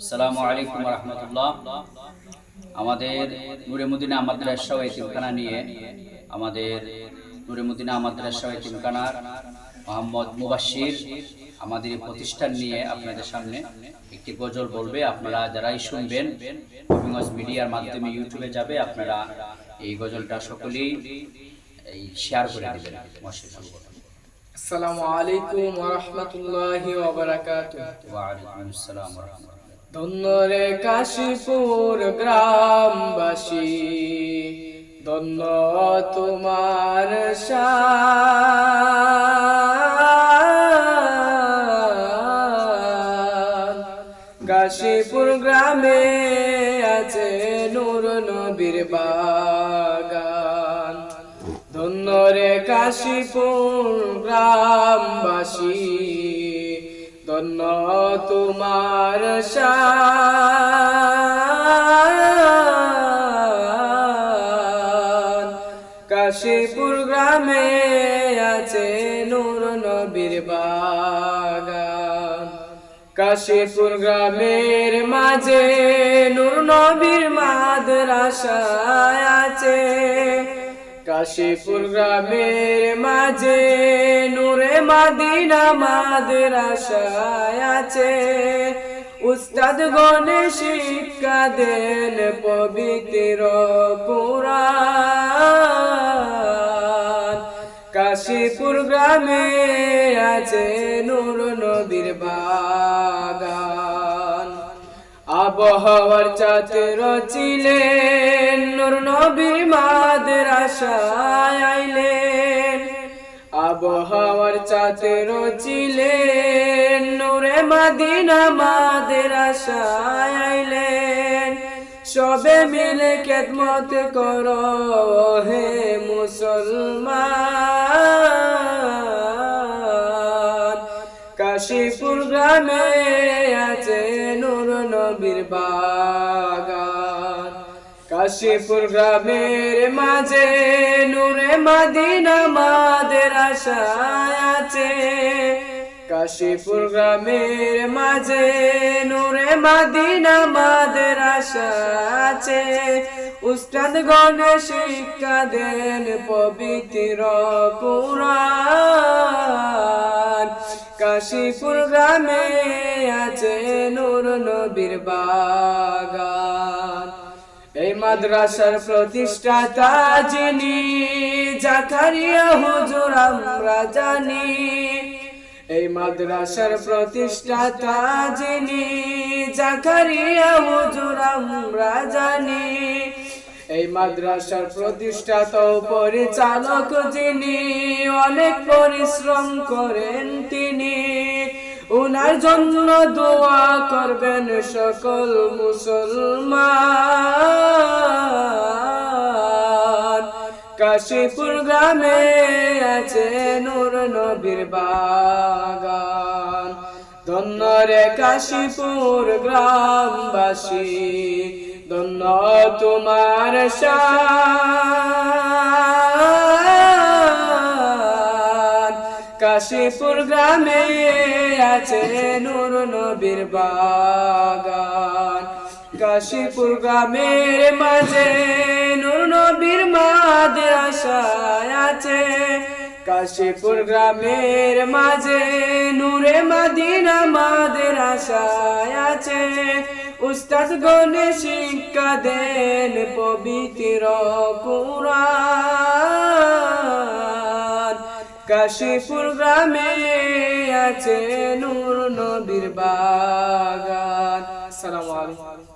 আসসালামু আলাইকুম রহমতুল্লাহ। আমাদের নুরে মদিনা মাদ্রাসা ও এতিমখানা নিয়ে আমাদের নুরে মদিনা মাদ্রাসা ও এতিমখানার মোহাম্মদ মুবাশির আমাদের এই প্রতিষ্ঠান নিয়ে আপনাদের সামনে একটি গজল বলবে। আপনারা যারাই শুনবেন হবিগঞ্জ মিডিয়ার মাধ্যমে ইউটিউবে যাবে আপনারা এই গজলটা সকলেই এই শেয়ার করে দেবেন। আসসালামু আলাইকুম ওয়া রাহমাতুল্লাহি ওয়া বারাকাতুহু। ওয়ালাইকুম আসসালাম ওয়া রাহমাতুল্লাহ। ধন্যরে কাশীপুর গ্রামবাসী ধন্য তোমার কাশীপুর গ্রামে আছে নূর নবীর বাগান। ধন্যরে কাশীপুর গ্রামবাসী ধন্য তোমার কাশীপুর গ্রামে আছে নূর নবীর বাগান। কাশীপুর গ্রামের মাঝে নূর নবীর মাদ্রাসায় আছে কাশীপুর গ্রামের মাঝে, নূরে মাদিনা মাদ্রাসায় আছে। উস্তাদ গণে শিক্ষা দেন পবিত্র পুরাণ কাশীপুর গ্রামে আছে নূর আবহাওয়ার চাতে রচিলেন, নূর নবীর মাদ্রাসায় আইলেন। আবহাওয়ার চাতে রচিলেন, নূরে মাদিনা মাদ্রাসায় আইলেন। সবে মিলে খেদমত কর হে মুসলমান। কাশীপুর গ্রামে আছে বাগান। কাশীপুর গ্রামের মাঝে নূরে মাদিনা মাদের আশায় আছে। কাশীপুর গ্রামের মাঝে নূরে মাদিনা মাদের আশা আছে। উস্তাদ গণে শিক্ষা দেন পবিত্র পুরাণ কাশীপুর গ্রামে আছে নূর নবীর বাগান। এই মাদ্রাসার প্রতিষ্ঠাতা যিনি, জাকারিয়া হুজুর আমরা জানি। এই মাদ্রাসার প্রতিষ্ঠাতা যিনি, জাকারিয়া হুজুর আমরা জানি। এই মাদ্রাসার প্রতিষ্ঠাতা পরিচালক যিনি, অনেক পরিশ্রম করেন তিনি। উনার জন্য দোয়া করবেন সকল মুসলমান। কাশীপুর গ্রামে আছে নূর নবীর বাগান। ধন্য কাশীপুর গ্রামবাসী, ধন্য তোমার কাশীপুর গ্রামে আছে নূর নবীর বাগান। কাশীপুর গ্রামের মাঝে নূর নবীর মাদ্রাসায় আছে। কাশীপুর গ্রামের মাঝে নূরে মাদিনা মাদ্রাসায় আছে। উস্তাদ গণে শিক্ষা দেন পবিত্র কুরআন। কাশীপুর গ্রামে আছে নূর নবীর বাগান। আসসালামু আলাইকুম।